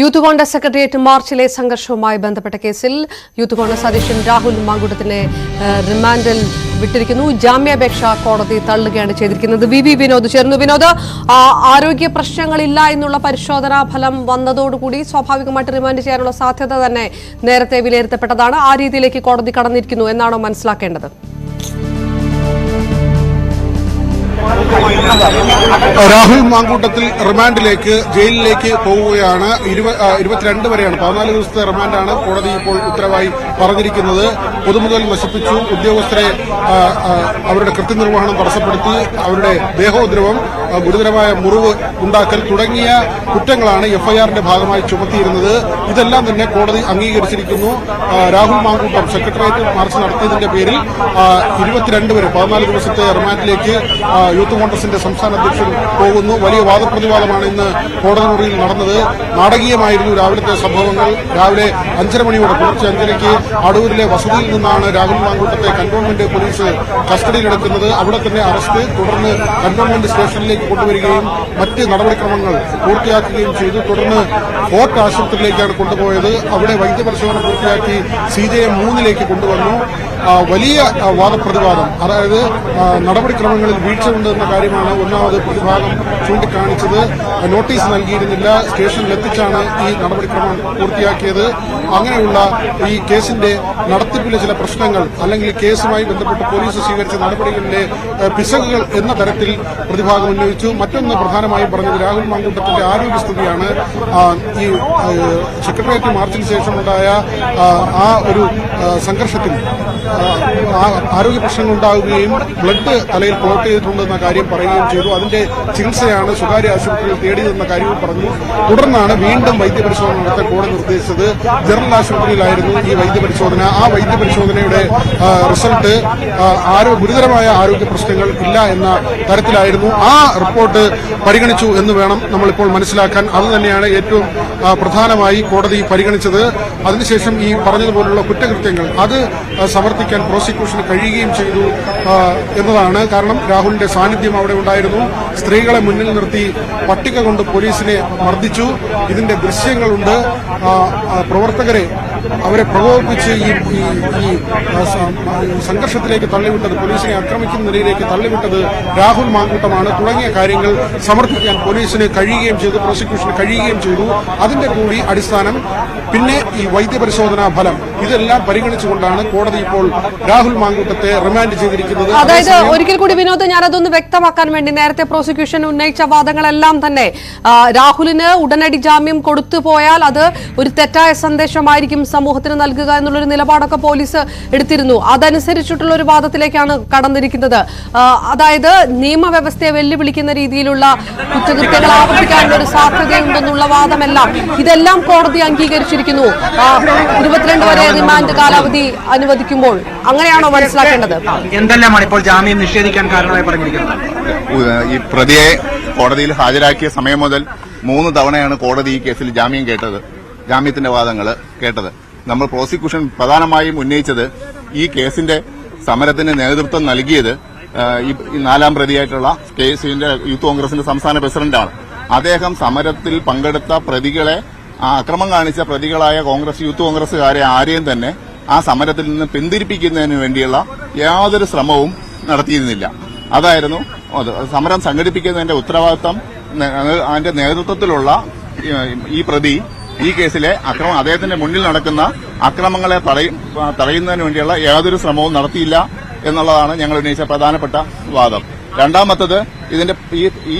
Youth Congress secretariat മാർച്ചിലെ സംഘർഷവുമായി ബന്ധപ്പെട്ട കേസിൽ യൂത്ത് കോൺഗ്രസ് അധ്യക്ഷൻ രാഹുൽ മാങ്കുട്ടത്തിനെ റിമാൻഡിൽ വിട്ടിരിക്കുന്നു. ജാമ്യാപേക്ഷ കോടതി തള്ളുകയാണ് ചെയ്തിരിക്കുന്നത്. വി വി വിനോദ് ചേർന്നു വിനോദ് ആരോഗ്യ പ്രശ്നങ്ങളില്ല എന്നുള്ള പരിശോധനാ ഫലം വന്നതോടുകൂടി സ്വാഭാവികമായിട്ട് റിമാൻഡ് ചെയ്യാനുള്ള സാധ്യത തന്നെ നേരത്തെ വിലയിരുത്തപ്പെട്ടതാണ്. ആ രീതിയിലേക്ക് കോടതി കടന്നിരിക്കുന്നു എന്നാണോ മനസ്സിലാക്കേണ്ടത്? രാഹുൽ മാങ്കൂട്ടത്തിൽ റിമാൻഡിലേക്ക് ജയിലിലേക്ക് പോവുകയാണ്. ഇരുപത്തിരണ്ട് വരെയാണ്. പതിനാല് ദിവസത്തെ റിമാൻഡാണ് കോടതി ഇപ്പോൾ ഉത്തരവായി പറഞ്ഞിരിക്കുന്നത്. പൊതുമുതൽ നശിപ്പിച്ചു ഉദ്യോഗസ്ഥരെ അവരുടെ കൃത്യനിർവഹണം തടസ്സപ്പെടുത്തി. അവരുടെ ദേഹോദ്രവം ഗുരുതരമായ മുറിവ് ഉണ്ടാക്കൽ തുടങ്ങിയ കുറ്റങ്ങളാണ് എഫ്ഐആറിന്റെ ഭാഗമായി ചുമത്തിയിരുന്നത്. ഇതെല്ലാം തന്നെ കോടതി അംഗീകരിച്ചിരിക്കുന്നു. രാഹുൽ മാങ്കൂട്ടം സെക്രട്ടേറിയറ്റ് മാർച്ച് നടത്തിയതിന്റെ പേരിൽ ഇരുപത്തിരണ്ട് വരെ പതിനാല് ദിവസത്തെ റിമാൻഡിലേക്ക് യൂത്ത് കോൺഗ്രസിന്റെ സംസ്ഥാന അധ്യക്ഷൻ പോകുന്നു. വലിയ വാദപ്രതിവാദമാണ് ഇന്ന് കോടതി മുറിയിൽ നടന്നത്. നാടകീയമായിരുന്നു രാവിലത്തെ സംഭവങ്ങൾ. രാവിലെ അഞ്ചര മണിയോടെ പുലർച്ചെ അഞ്ചരയ്ക്ക് അടൂരിലെ വസതിയിൽ നിന്നാണ് രാഹുൽ മാങ്കൂട്ടത്തെ കന്റോൺമെന്റ് പോലീസ് കസ്റ്റഡിയിലെടുക്കുന്നത് അവിടെ തന്നെ അറസ്റ്റ്. തുടർന്ന് കന്റോൺമെന്റ് സ്റ്റേഷനിലേക്ക് കൊണ്ടുവരികയും മറ്റ് നടപടിക്രമങ്ങൾ പൂർത്തിയാക്കുകയും ചെയ്തു. തുടർന്ന് ഫോർട്ട് ആശുപത്രിയിലേക്കാണ് കൊണ്ടുപോയത്. അവിടെ വൈദ്യപരിശോധന പൂർത്തിയാക്കി സി ജെ മൂന്നിലേക്ക് കൊണ്ടുവന്നു. വലിയ വാദപ്രതിവാദം. അതായത് നടപടിക്രമങ്ങളിൽ വീഴ്ചയുണ്ടെന്ന കാര്യമാണ് ഒന്നാമത് പ്രതിഭാഗം ചൂണ്ടിക്കാണിച്ചത്. നോട്ടീസ് നൽകിയിരുന്നില്ല. സ്റ്റേഷനിലെത്തിച്ചാണ് ഈ നടപടിക്രമം പൂർത്തിയാക്കിയത്. അങ്ങനെയുള്ള ഈ കേസിന്റെ നടത്തിപ്പിലെ ചില പ്രശ്നങ്ങൾ അല്ലെങ്കിൽ കേസുമായി ബന്ധപ്പെട്ട് പോലീസ് സ്വീകരിച്ച നടപടികളിലെ പിശകുകൾ എന്ന തരത്തിൽ പ്രതിഭാഗം ഉന്നയിച്ചു. മറ്റൊന്ന് പ്രധാനമായും പറഞ്ഞത് രാഹുൽ മാങ്കൂട്ടത്തിന്റെ ആരോഗ്യസ്ഥിതിയാണ്. ഈ സെക്രട്ടേറിയറ്റ് മാർച്ചിന് ശേഷമുണ്ടായ ആ, ഒരു സംഘർഷത്തിൽ ആരോഗ്യ പ്രശ്നങ്ങൾ ഉണ്ടാവുകയും ബ്ലഡ് തലയിൽ ക്ലോട്ട് ചെയ്തിട്ടുണ്ടെന്ന കാര്യം പറയുകയും ചെയ്തു. അതിന്റെ ചികിത്സയാണ് സ്വകാര്യ ആശുപത്രിയിൽ തേടിയതെന്ന കാര്യവും പറഞ്ഞു. തുടർന്നാണ് വീണ്ടും വൈദ്യപരിശോധന നടത്താൻ കോടതി നിർദ്ദേശിച്ചത്. ജനറൽ ആശുപത്രിയിലായിരുന്നു ഈ വൈദ്യപരിശോധന. ആ വൈദ്യപരിശോധനയുടെ റിസൾട്ട് ആരോ ഗുരുതരമായ ആരോഗ്യ പ്രശ്നങ്ങൾ ഇല്ല എന്ന തരത്തിലായിരുന്നു. ആ റിപ്പോർട്ട് പരിഗണിച്ചു എന്ന് വേണം നമ്മളിപ്പോൾ മനസ്സിലാക്കാൻ. അത് തന്നെയാണ് ഏറ്റവും പ്രധാനമായി കോടതി പരിഗണിച്ചത്. അതിനുശേഷം ഈ പറഞ്ഞതുപോലുള്ള കുറ്റകൃത്യങ്ങൾ അത് സമർപ്പിക്കാൻ പ്രോസിക്യൂഷന് കഴിയുകയും ചെയ്തു എന്നതാണ്. കാരണം രാഹുലിന്റെ സാന്നിധ്യം അവിടെ ഉണ്ടായിരുന്നു. സ്ത്രീകളെ മുന്നിൽ നിർത്തി പട്ടിക കൊണ്ട് പോലീസിനെ മർദ്ദിച്ചു. ഇതിന്റെ ദൃശ്യങ്ങളുണ്ട്. പ്രവർത്തകരെ അവരെ പ്രകോപിപ്പിച്ച് ഈ സംഘർഷത്തിലേക്ക് തള്ളിവിട്ടത് പോലീസിനെ ആക്രമിക്കുന്ന നിലയിലേക്ക് തള്ളിവിട്ടത് രാഹുൽ മാങ്കൂട്ടമാണ്. തുടങ്ങിയ കാര്യങ്ങൾ സമർത്ഥിക്കാൻ പോലീസിന് കഴിയുകയും ചെയ്തു പ്രോസിക്യൂഷന് കഴിയുകയും ചെയ്തു. അതിന്റെ കൂടി അടിസ്ഥാനം പിന്നെ ഈ വൈദ്യപരിശോധനാ ഫലം. ഇതെല്ലാം പരിഗണിച്ചുകൊണ്ടാണ് കോടതി ഇപ്പോൾ രാഹുൽ മാങ്കൂട്ടത്തെ റിമാൻഡ് ചെയ്തിരിക്കുന്നത്. അതായത് ഒരിക്കൽ കൂടി വിനോദ് ഞാനതൊന്ന് വ്യക്തമാക്കാൻ വേണ്ടി നേരത്തെ പ്രോസിക്യൂഷൻ ഉന്നയിച്ച വാദങ്ങളെല്ലാം തന്നെ രാഹുലിന് ഉടനടി ജാമ്യം കൊടുത്തു പോയാൽ അത് ഒരു തെറ്റായ സന്ദേശമായിരിക്കും സമൂഹത്തിന് നൽകുക എന്നുള്ളൊരു നിലപാടൊക്കെ പോലീസ് എടുത്തിരുന്നു. അതനുസരിച്ചിട്ടുള്ള ഒരു വാദത്തിലേക്കാണ് കടന്നിരിക്കുന്നത്. അതായത് നിയമവ്യവസ്ഥയെ വെല്ലുവിളിക്കുന്ന രീതിയിലുള്ള കുറ്റകൃത്യങ്ങൾ ആവർത്തിക്കാനുള്ള ഒരു സാധ്യതയുണ്ടെന്നുള്ള വാദമെല്ലാം ഇതെല്ലാം കോടതി അംഗീകരിച്ചിരിക്കുന്നു. ഇരുപത്തിരണ്ട് വരെ റിമാൻഡ് കാലാവധി അനുവദിക്കുമ്പോൾ. അങ്ങനെയാണോ മനസ്സിലാക്കേണ്ടത്? എന്തെല്ലാമാണ് ഇപ്പോൾ ജാമ്യം നിഷേധിക്കാൻ കാരണമായി പറഞ്ഞിരിക്കുന്നത്? ഈ പ്രതിയെ കോടതിയിൽ ഹാജരാക്കിയ സമയം മുതൽ മൂന്ന് തവണയാണ് കോടതി ഈ കേസിൽ ജാമ്യം കേട്ടത്. ജാമ്യത്തിന്റെ വാദങ്ങൾ കേട്ടത്. നമ്മൾ പ്രോസിക്യൂഷൻ പ്രധാനമായും ഉന്നയിച്ചത് ഈ കേസിന്റെ സമരത്തിന് നേതൃത്വം നൽകിയത് ഈ നാലാം പ്രതിയായിട്ടുള്ള കേസിന്റെ യൂത്ത് കോൺഗ്രസിന്റെ സംസ്ഥാന പ്രസിഡന്റാണ്. അദ്ദേഹം സമരത്തിൽ പങ്കെടുത്ത പ്രതികളെ അക്രമം കാണിച്ച പ്രതികളായ കോൺഗ്രസ് യൂത്ത് കോൺഗ്രസുകാരെ ആരെയും തന്നെ ആ സമരത്തിൽ നിന്ന് പിന്തിരിപ്പിക്കുന്നതിന് വേണ്ടിയുള്ള യാതൊരു ശ്രമവും നടത്തിയിരുന്നില്ല. അതായിരുന്നു സമരം സംഘടിപ്പിക്കുന്നതിന്റെ ഉത്തരവാദിത്തം നേ- അതിന്റെ നേതൃത്വത്തിലുള്ള ഈ പ്രതി ഈ കേസിലെ അക്രമം അദ്ദേഹത്തിന്റെ മുന്നിൽ നടക്കുന്ന അക്രമങ്ങളെ തടയും തടയുന്നതിന് വേണ്ടിയുള്ള യാതൊരു ശ്രമവും നടത്തിയില്ല എന്നുള്ളതാണ് ഞങ്ങൾ ഉന്നയിച്ച പ്രധാനപ്പെട്ട വാദം. രണ്ടാമത്തത് ഇതിന്റെ ഈ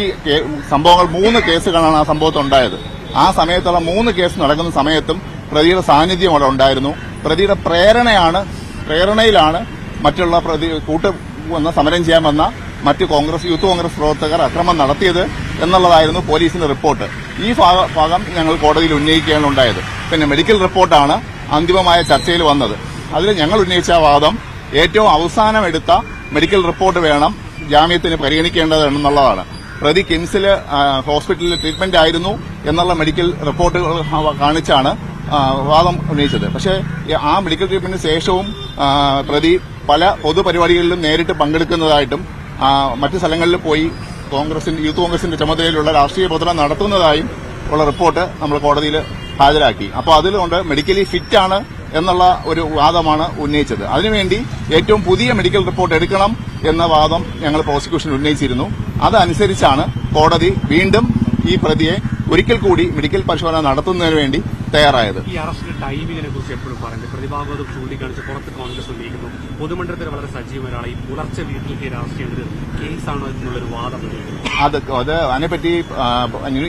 സംഭവങ്ങൾ മൂന്ന് കേസുകളാണ് ആ സംഭവത്തിൽ ഉണ്ടായത്. ആ സമയത്തുള്ള മൂന്ന് കേസ് നടക്കുന്ന സമയത്തും പ്രതിയുടെ സാന്നിധ്യം അവിടെ ഉണ്ടായിരുന്നു. പ്രതിയുടെ പ്രേരണയാണ് പ്രേരണയിലാണ് മറ്റുള്ള പ്രതി കൂട്ട് വന്ന സമരം ചെയ്യാൻ വന്ന മറ്റ് കോൺഗ്രസ് യൂത്ത് കോൺഗ്രസ് പ്രവർത്തകർ അക്രമം നടത്തിയത്. എന്നുള്ളതായിരുന്നു പോലീസിന്റെ റിപ്പോർട്ട്. ഈ ഭാഗ- ഞങ്ങൾ കോടതിയിൽ ഉന്നയിക്കുകയാണ് ഉണ്ടായത്. പിന്നെ മെഡിക്കൽ റിപ്പോർട്ടാണ് അന്തിമമായ ചർച്ചയിൽ വന്നത്. അതിൽ ഞങ്ങൾ ഉന്നയിച്ച വാദം ഏറ്റവും അവസാനം എടുത്ത മെഡിക്കൽ റിപ്പോർട്ട് വേണം ജാമ്യത്തിന് പരിഗണിക്കേണ്ടതെന്നുള്ളതാണ്. പ്രതി കിംസിൽ ഹോസ്പിറ്റലിൽ ട്രീറ്റ്മെന്റ് ആയിരുന്നു എന്നുള്ള മെഡിക്കൽ റിപ്പോർട്ടുകൾ കാണിച്ചാണ് വാദം ഉന്നയിച്ചത്. പക്ഷേ ആ മെഡിക്കൽ ട്രീറ്റ്മെന്റിന് ശേഷവും പ്രതി പല പൊതുപരിപാടികളിലും നേരിട്ട് പങ്കെടുക്കുന്നതായിട്ടും മറ്റ് സ്ഥലങ്ങളിൽ പോയി കോൺഗ്രസിന്റെ യൂത്ത് കോൺഗ്രസിന്റെ ചുമതലയിലുള്ള രാഷ്ട്രീയ പ്രവർത്തനം നടത്തുന്നതായും ഉള്ള റിപ്പോർട്ട് നമ്മൾ കോടതിയിൽ ഹാജരാക്കി. അപ്പോൾ അതിലുകൊണ്ട് മെഡിക്കലി ഫിറ്റ് ആണ് എന്നുള്ള ഒരു വാദമാണ് ഉന്നയിച്ചത്. അതിനുവേണ്ടി ഏറ്റവും പുതിയ മെഡിക്കൽ റിപ്പോർട്ട് എടുക്കണം എന്ന വാദം ഞങ്ങൾ പ്രോസിക്യൂഷൻ ഉന്നയിച്ചിരുന്നു. അതനുസരിച്ചാണ് കോടതി വീണ്ടും ഈ പ്രതിയെ ഒരിക്കൽ കൂടി മെഡിക്കൽ പരിശോധന നടത്തുന്നതിന് വേണ്ടി തയ്യാറായത്. ഈ അറസ്റ്റിന്റെ ടൈമിങ്ങിനെ കുറിച്ച് എപ്പോഴും പറയുന്നത് പ്രതിഭാഗം ചൂണ്ടിക്കാണിച്ച് പുറത്ത് കോൺഗ്രസ് ഉന്നയിക്കുന്നു പൊതുമണ്ഡലത്തിൽ വളരെ സജീവ ഒരാളെ ഈ പുലർച്ചെ വീട്ടിൽ കയറി അറസ്റ്റ് കേസാണോ എന്നുള്ളൊരു വാദം അത് അത് അതിനെപ്പറ്റി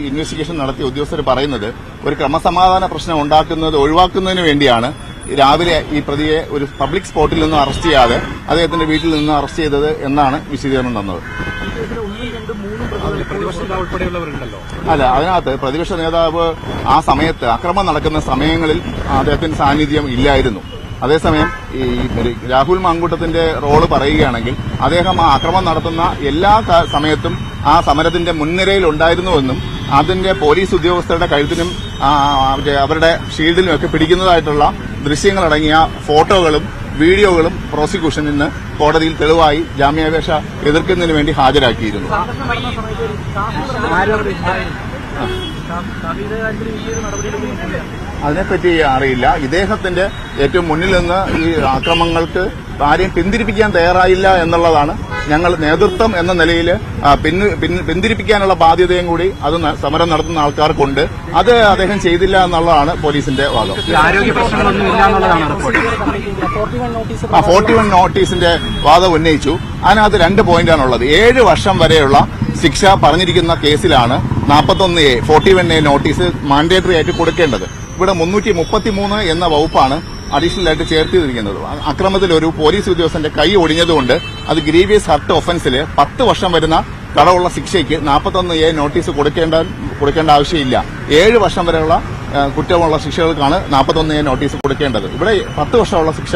ഇൻവെസ്റ്റിഗേഷൻ നടത്തിയ ഉദ്യോഗസ്ഥർ പറയുന്നത് ഒരു ക്രമസമാധാന പ്രശ്നം ഉണ്ടാക്കുന്നത് ഒഴിവാക്കുന്നതിന് വേണ്ടിയാണ്. രാവിലെ ഈ പ്രതിയെ ഒരു പബ്ലിക് സ്പോട്ടിൽ നിന്ന് അറസ്റ്റ് ചെയ്യാതെ അദ്ദേഹത്തിന്റെ വീട്ടിൽ നിന്ന് അറസ്റ്റ് ചെയ്തത് എന്നാണ് വിശദീകരണം തന്നത്. അല്ല അതിനകത്ത് പ്രതിപക്ഷ നേതാവ് ആ സമയത്ത് അക്രമം നടക്കുന്ന സമയങ്ങളിൽ അദ്ദേഹത്തിന്റെ സാന്നിധ്യം ഇല്ലായിരുന്നു. അതേസമയം ഈ രാഹുൽ മാങ്കൂട്ടത്തിന്റെ റോൾ പറയുകയാണെങ്കിൽ അദ്ദേഹം ആ അക്രമം നടത്തുന്ന എല്ലാ സമയത്തും ആ സമരത്തിന്റെ മുൻനിരയിൽ ഉണ്ടായിരുന്നുവെന്നും അതിന്റെ പോലീസ് ഉദ്യോഗസ്ഥരുടെ കഴുത്തിനും അവരുടെ ഷീൽഡിലും ഒക്കെ പിടിക്കുന്നതായിട്ടുള്ള ദൃശ്യങ്ങളടങ്ങിയ ഫോട്ടോകളും വീഡിയോകളും പ്രോസിക്യൂഷൻ ഇന്ന് കോടതിയിൽ തെളിവായി ജാമ്യാപേക്ഷ എതിർക്കുന്നതിന് വേണ്ടി ഹാജരാക്കിയിരുന്നു. അതിനെപ്പറ്റി അറിയില്ല. ഇദ്ദേഹത്തിന്റെ ഏറ്റവും മുന്നിൽ നിന്ന് ഈ ആക്രമങ്ങൾക്ക് ആരെയും പിന്തിരിപ്പിക്കാൻ തയ്യാറായില്ല എന്നുള്ളതാണ് ഞങ്ങൾ നേതൃത്വം എന്ന നിലയിൽ പിന്തിരിപ്പിക്കാനുള്ള ബാധ്യതയും കൂടി അത് സമരം നടത്തുന്ന ആൾക്കാർക്കുണ്ട്. അത് അദ്ദേഹം ചെയ്തില്ല എന്നുള്ളതാണ് പോലീസിന്റെ വാദം. ആ ഫോർട്ടി വൺ നോട്ടീസിന്റെ വാദം ഉന്നയിച്ചു. അതിനകത്ത് രണ്ട് പോയിന്റാണുള്ളത്. ഏഴ് വർഷം വരെയുള്ള ശിക്ഷ പറഞ്ഞിരിക്കുന്ന കേസിലാണ് നാൽപ്പത്തൊന്ന് A forty one A notice mandatory ആയിട്ട് കൊടുക്കേണ്ടത്. ഇവിടെ മുന്നൂറ്റി മുപ്പത്തി മൂന്ന് എന്ന വകുപ്പാണ് അഡീഷണൽ ആയിട്ട് ചേർത്തിരിക്കുന്നത്. അക്രമത്തിൽ ഒരു പോലീസ് ഉദ്യോഗസ്ഥന്റെ കൈ ഒടിഞ്ഞതുകൊണ്ട് അത് ഗ്രീവിയസ് ഹർട്ട് ഒഫൻസിൽ പത്ത് വർഷം വരുന്ന തടവുള്ള ശിക്ഷയ്ക്ക് നാൽപ്പത്തൊന്ന് എ നോട്ടീസ് കൊടുക്കേണ്ട കൊടുക്കേണ്ട ആവശ്യമില്ല. ഏഴ് വർഷം വരെയുള്ള കുറ്റമുള്ള ശിക്ഷകൾക്കാണ് നാൽപ്പത്തൊന്ന് നോട്ടീസ് കൊടുക്കേണ്ടത്. ഇവിടെ പത്ത് വർഷമുള്ള ശിക്ഷ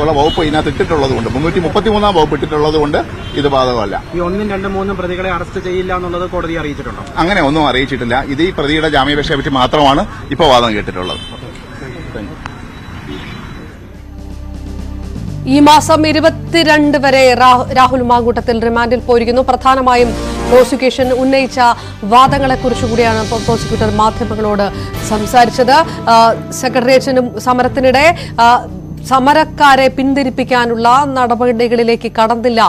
ഉള്ള വകുപ്പ് ഇതിനകത്ത് ഇട്ടിട്ടുള്ളത് കൊണ്ട് മുന്നൂറ്റി മുപ്പത്തിമൂന്നാം വകുപ്പ് ഇട്ടിട്ടുള്ളത് കൊണ്ട് ഇത് ബാധകമല്ല. ഈ ഒന്നും രണ്ടും മൂന്നും പ്രതികളെ അറസ്റ്റ് ചെയ്യില്ല എന്നുള്ളത് കോടതി അറിയിച്ചിട്ടുണ്ടോ? അങ്ങനെ ഒന്നും അറിയിച്ചിട്ടില്ല. ഇത് ഈ പ്രതിയുടെ ജാമ്യാപേക്ഷയെ പറ്റി മാത്രമാണ് ഇപ്പോൾ വാദം കേട്ടിട്ടുള്ളത്. ഈ മാസം ഇരുപത്തിരണ്ട് വരെ രാഹുൽ മാങ്കൂട്ടത്തിൽ റിമാൻഡിൽ പോയിരിക്കുന്നു. പ്രധാനമായും പ്രോസിക്യൂഷൻ ഉന്നയിച്ച വാദങ്ങളെക്കുറിച്ച് കൂടിയാണ് ഇപ്പോൾ പ്രോസിക്യൂട്ടർ മാധ്യമങ്ങളോട് സംസാരിച്ചത്. സെക്രട്ടേറിയറ്റിനും സമരത്തിനിടെ സമരക്കാരെ പിന്തിരിപ്പിക്കാനുള്ള നടപടികളിലേക്ക് കടന്നില്ല.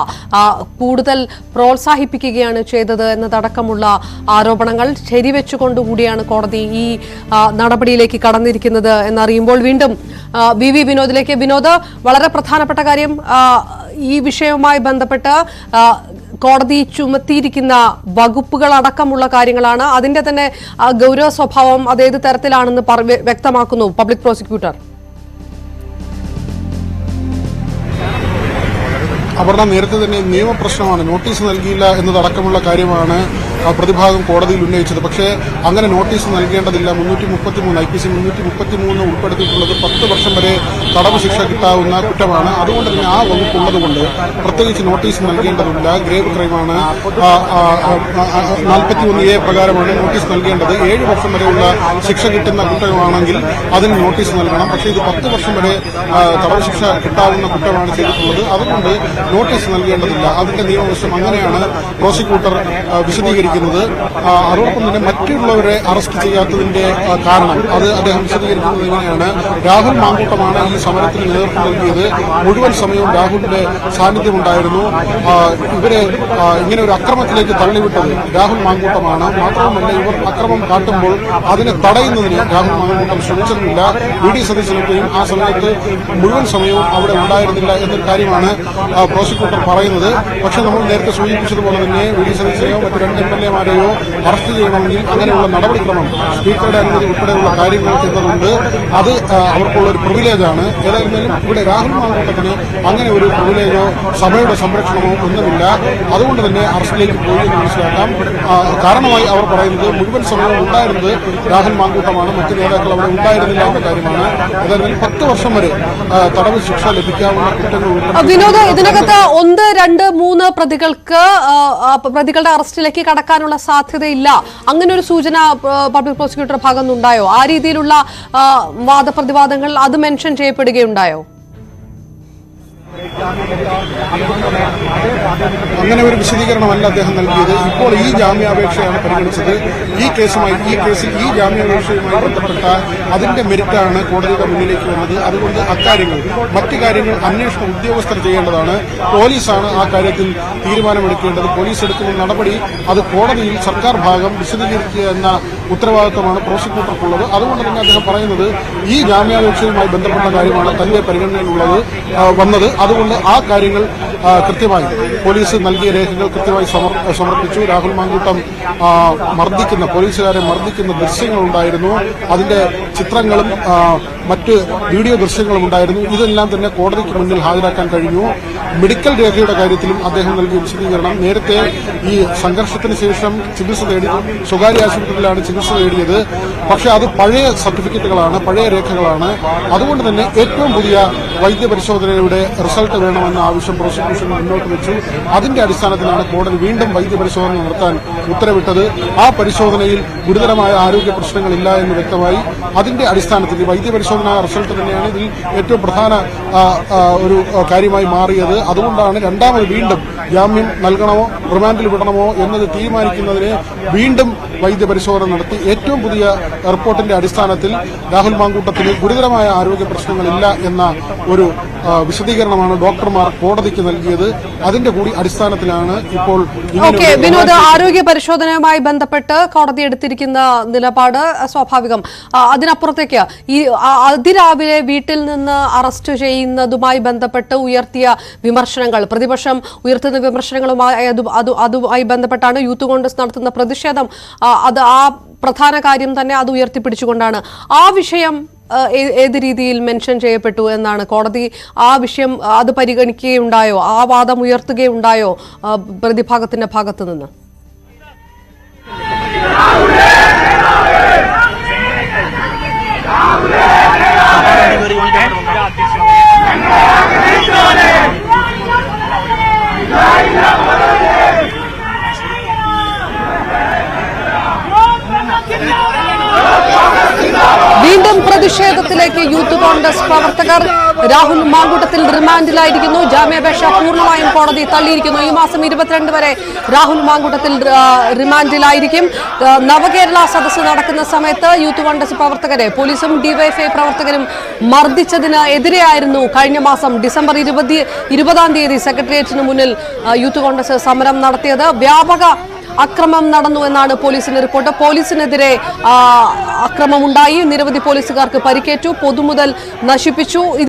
കൂടുതൽ പ്രോത്സാഹിപ്പിക്കുകയാണ് ചെയ്തത് എന്നതടക്കമുള്ള ആരോപണങ്ങൾ ശരിവെച്ചുകൊണ്ടുകൂടിയാണ് കോടതി ഈ നടപടിയിലേക്ക് കടന്നിരിക്കുന്നത് എന്നറിയുമ്പോൾ വീണ്ടും വി വി വിനോദിലേക്ക്. വിനോദ് വളരെ പ്രധാനപ്പെട്ട കാര്യം ഈ വിഷയവുമായി ബന്ധപ്പെട്ട് കോടതി ചുമത്തിയിരിക്കുന്ന വകുപ്പുകൾ അടക്കമുള്ള കാര്യങ്ങളാണ്. അതിന്റെ തന്നെ ഗൗരവ സ്വഭാവം അതേത് തരത്തിലാണെന്ന് വ്യക്തമാക്കുന്നു പബ്ലിക് പ്രോസിക്യൂട്ടർ. അപർണ നേരത്തെ തന്നെ നിയമപ്രശ്നമാണ് നോട്ടീസ് നൽകിയില്ല എന്നതടക്കമുള്ള കാര്യമാണ് പ്രതിഭാഗം കോടതിയിൽ ഉന്നയിച്ചത്. പക്ഷേ അങ്ങനെ നോട്ടീസ് നൽകേണ്ടതില്ല. മുന്നൂറ്റി മുപ്പത്തിമൂന്ന് ഐ പി സി മുന്നൂറ്റി മുപ്പത്തിമൂന്ന് ഉൾപ്പെടുത്തിയിട്ടുള്ളത് പത്ത് വർഷം വരെ തടവ് ശിക്ഷ കിട്ടാവുന്ന കുറ്റമാണ്. അതുകൊണ്ട് തന്നെ ആ വകുപ്പ് ഉള്ളതുകൊണ്ട് പ്രത്യേകിച്ച് നോട്ടീസ് നൽകേണ്ടതില്ല. ഗ്രേവ് ക്രൈമാണ്. നാൽപ്പത്തിയൊന്ന് എ പ്രകാരമാണ് നോട്ടീസ് നൽകേണ്ടത്. ഏഴ് വർഷം വരെയുള്ള ശിക്ഷ കിട്ടുന്ന കുറ്റമാണെങ്കിൽ അതിന് നോട്ടീസ് നൽകണം. പക്ഷേ ഇത് പത്ത് വർഷം വരെ തടവ് ശിക്ഷ കിട്ടാവുന്ന കുറ്റമാണ് ചെയ്തിട്ടുള്ളത്. അതുകൊണ്ട് നോട്ടീസ് നൽകേണ്ടതില്ല. അതിന്റെ നിയമവശം അങ്ങനെയാണ് പ്രോസിക്യൂട്ടർ ആ, വിശദീകരിക്കുന്നത് അതോടൊപ്പം തന്നെ മറ്റുള്ളവരെ അറസ്റ്റ് ചെയ്യാത്തതിന്റെ കാരണം അത് അദ്ദേഹം വിശദീകരിക്കുന്നത് എങ്ങനെയാണ്? രാഹുൽ മാങ്കൂട്ടമാണ് ഈ സമരത്തിന് നേതൃത്വം നൽകിയത്. മുഴുവൻ സമയവും രാഹുലിന്റെ സാന്നിധ്യമുണ്ടായിരുന്നു. ഇവരെ ഇങ്ങനെ ഒരു അക്രമത്തിലേക്ക് തള്ളിവിട്ടത് രാഹുൽ മാങ്കൂട്ടമാണ്. മാത്രവുമല്ല ഇവർ അക്രമം കാട്ടുമ്പോൾ അതിനെ തടയുന്നതിന് രാഹുൽ മാങ്കൂട്ടം ശ്രമിച്ചിരുന്നില്ല. വി ഡി സതീശനൊക്കെയും ആ സമയത്ത് മുഴുവൻ സമയവും അവിടെ ഉണ്ടായിരുന്നില്ല എന്നൊരു കാര്യമാണ് പ്രോസിക്യൂട്ടർ പറയുന്നത്. പക്ഷേ നമ്മൾ നേരത്തെ സൂചിപ്പിച്ചതുപോലെ തന്നെ വി ഡി സതീശനെയോ മറ്റു രണ്ട് എം എൽ എമാരെയോ അറസ്റ്റ് ചെയ്യണമെങ്കിൽ അങ്ങനെയുള്ള നടപടിക്രമം സ്പീക്കറുടെ അനുമതി ഉൾപ്പെടെയുള്ള കാര്യങ്ങൾ ചെയ്തതുകൊണ്ട് അത് അവർക്കുള്ള ഒരു പ്രിവിലേജാണ്. ഏതായിരുന്നാലും ഇവിടെ രാഹുൽ മാങ്കൂട്ടത്തിന് അങ്ങനെ ഒരു പ്രിവിലേജോ സഭയുടെ സംരക്ഷണമോ ഒന്നുമില്ല. അതുകൊണ്ട് തന്നെ അറസ്റ്റിലേക്ക് പോയി എന്ന് മനസ്സിലാക്കാം. കാരണമായി അവർ പറയുന്നത് മുഴുവൻ സമയവും ഉണ്ടായിരുന്നത് രാഹുൽ മാങ്കൂട്ടമാണ്. മറ്റ് നേതാക്കൾ അവിടെ ഉണ്ടായിരുന്നില്ല എന്ന കാര്യമാണ്. ഏതായിരുന്നാലും പത്ത് വർഷം വരെ തടവ് ശിക്ഷ ലഭിക്കാവുന്ന കുറ്റങ്ങൾ ആ, ഇതിനകത്ത് ഒന്ന് രണ്ട് മൂന്ന് പ്രതികൾക്ക് പ്രതികളുടെ അറസ്റ്റിലേക്ക് കടക്കാനുള്ള സാധ്യതയില്ല. അങ്ങനെ ഒരു സൂചന പബ്ലിക് പ്രോസിക്യൂട്ടർ ഭാഗം നിന്നുണ്ടായോ ആ രീതിയിലുള്ള വാദപ്രതിവാദങ്ങൾ അത് മെൻഷൻ ചെയ്യപ്പെടുകയുണ്ടായോ? അങ്ങനെ ഒരു വിശദീകരണമല്ല അദ്ദേഹം നൽകിയത്. ഇപ്പോൾ ഈ ജാമ്യാപേക്ഷയാണ് പരിഗണിച്ചത്. ഈ കേസുമായി ഈ കേസിൽ ഈ ജാമ്യാപേക്ഷയുമായി ബന്ധപ്പെട്ട അതിന്റെ മെരിറ്റാണ് കോടതിയുടെ മുന്നിലേക്ക് വന്നത്. അതുകൊണ്ട് അക്കാര്യങ്ങൾ മറ്റു കാര്യങ്ങൾ അന്വേഷണ ഉദ്യോഗസ്ഥർ ചെയ്യേണ്ടതാണ്. പോലീസാണ് ആ കാര്യത്തിൽ തീരുമാനമെടുക്കേണ്ടത്. പോലീസ് എടുക്കുന്ന നടപടി അത് കോടതിയിൽ സർക്കാർ ഭാഗം വിശദീകരിക്കുക എന്ന ഉത്തരവാദിത്തമാണ് പ്രോസിക്യൂട്ടർക്കുള്ളത്. അതുകൊണ്ട് തന്നെ അദ്ദേഹം പറയുന്നത് ഈ ജാമ്യാപേക്ഷയുമായി ബന്ധപ്പെട്ട കാര്യമാണ് തന്റെ പരിഗണനയിലുള്ളത് വന്നത്. അതുകൊണ്ട് ആ കാര്യങ്ങൾ കൃത്യമായി പോലീസ് നൽകിയ രേഖകൾ കൃത്യമായി സമർപ്പിച്ചു. രാഹുൽ മാങ്കൂട്ടം മർദ്ദിക്കുന്ന പോലീസുകാരെ മർദ്ദിക്കുന്ന ദൃശ്യങ്ങളുണ്ടായിരുന്നു. അതിന്റെ ചിത്രങ്ങളും മറ്റ് വീഡിയോ ദൃശ്യങ്ങളും ഉണ്ടായിരുന്നു. ഇതെല്ലാം തന്നെ കോടതിക്ക് മുന്നിൽ ഹാജരാക്കാൻ കഴിഞ്ഞു. മെഡിക്കൽ രേഖയുടെ കാര്യത്തിലും അദ്ദേഹം നൽകിയ വിശദീകരണം. നേരത്തെ ഈ സംഘർഷത്തിന് ശേഷം ചികിത്സ തേടി സ്വകാര്യ ആശുപത്രിയിലാണ് ചികിത്സ തേടിയത്. പക്ഷേ അത് പഴയ സർട്ടിഫിക്കറ്റുകളാണ് പഴയ രേഖകളാണ്. അതുകൊണ്ട് തന്നെ ഏറ്റവും പുതിയ വൈദ്യപരിശോധനയുടെ റിസൾട്ട് വേണമെന്ന ആവശ്യം പ്രോസിക്യൂഷൻ മുന്നോട്ട് വെച്ചു. അതിന്റെ അടിസ്ഥാനത്തിലാണ് കോടതി വീണ്ടും വൈദ്യപരിശോധന നടത്താൻ ഉത്തരവിട്ടത്. ആ പരിശോധനയിൽ ഗുരുതരമായ ആരോഗ്യ പ്രശ്നങ്ങളില്ല എന്ന് വ്യക്തമായി അതിന്റെ അടിസ്ഥാനത്തിൽ വൈദ്യപരിശോധന റിസൾട്ട് തന്നെയാണ് ഇതിൽ ഏറ്റവും പ്രധാന ഒരു കാര്യമായി മാറിയത്. അതുകൊണ്ടാണ് രണ്ടാമത് വീണ്ടും ജാമ്യം നൽകണമോ റിമാൻഡിൽ വിടണമോ എന്നത് തീരുമാനിക്കുന്നതിന് വീണ്ടും വൈദ്യപരിശോധന നടത്തി. ഏറ്റവും പുതിയ റിപ്പോർട്ടിന്റെ അടിസ്ഥാനത്തിൽ രാഹുൽ മാങ്കൂട്ടത്തിന് ഗുരുതരമായ ആരോഗ്യ പ്രശ്നങ്ങളില്ല എന്ന ഒരു വിശദീകരണമാണ് ഡോക്ടർമാർ കോടതിക്ക് നൽകിയത്. അതിന്റെ കൂടി അടിസ്ഥാനത്തിലാണ് ഇപ്പോൾ വിനോദ് ആരോഗ്യ പരിശോധനയുമായി ബന്ധപ്പെട്ട് കോടതി എടുത്തിരിക്കുന്ന നിലപാട് സ്വാഭാവികം. അതിനപ്പുറത്തേക്ക് ഈ അതിരാവിലെ വീട്ടിൽ നിന്ന് അറസ്റ്റ് ചെയ്യുന്നതുമായി ബന്ധപ്പെട്ട് ഉയർത്തിയ വിമർശനങ്ങൾ പ്രതിപക്ഷം ഉയർത്തുന്ന വിമർശനങ്ങളുമായി അത് അത് അതുമായി ബന്ധപ്പെട്ടാണ് യൂത്ത് കോൺഗ്രസ് നടത്തുന്ന പ്രതിഷേധം. അത് ആ പ്രധാന കാര്യം തന്നെ അത് ഉയർത്തിപ്പിടിച്ചുകൊണ്ടാണ്. ആ വിഷയം ഏത് രീതിയിൽ മെൻഷൻ ചെയ്യപ്പെട്ടു എന്നാണ്? കോടതി ആ വിഷയം അത് പരിഗണിക്കുകയുണ്ടായോ? ആ വാദം ഉയർത്തുകയുണ്ടായോ? പ്രതിഭാഗത്തിന്റെ ഭാഗത്തു നിന്ന് വീണ്ടും പ്രതിഷേധത്തിലേക്ക് യൂത്ത് കോൺഗ്രസ് പ്രവർത്തകർ രാഹുൽ മാങ്കൂട്ടത്തിൽ റിമാൻഡിലായിരിക്കുന്നു. ജാമ്യാപേക്ഷ പൂർണമായും കോടതി തള്ളിയിരിക്കുന്നു. ഈ മാസം ഇരുപത്തിരണ്ട് വരെ രാഹുൽ മാങ്കൂട്ടത്തിൽ റിമാൻഡിലായിരിക്കും. നവകേരള സദസ്സ് നടക്കുന്ന സമയത്ത് യൂത്ത് കോൺഗ്രസ് പ്രവർത്തകരെ പോലീസും ഡിവൈഎഫ്ഐ പ്രവർത്തകരും മർദ്ദിച്ചതിന് എതിരെയായിരുന്നു കഴിഞ്ഞ മാസം ഡിസംബർ ഇരുപതി ഇരുപതാം തീയതി സെക്രട്ടേറിയറ്റിന് മുന്നിൽ യൂത്ത് കോൺഗ്രസ് സമരം നടത്തിയത്. വ്യാപക അക്രമം നടന്നു എന്നാണ് പോലീസിന്റെ റിപ്പോർട്ട്. പോലീസിനെതിരെ അക്രമമുണ്ടായി. നിരവധി പോലീസുകാർക്ക് പരിക്കേറ്റു. പൊതുമുതൽ നശിപ്പിച്ചു.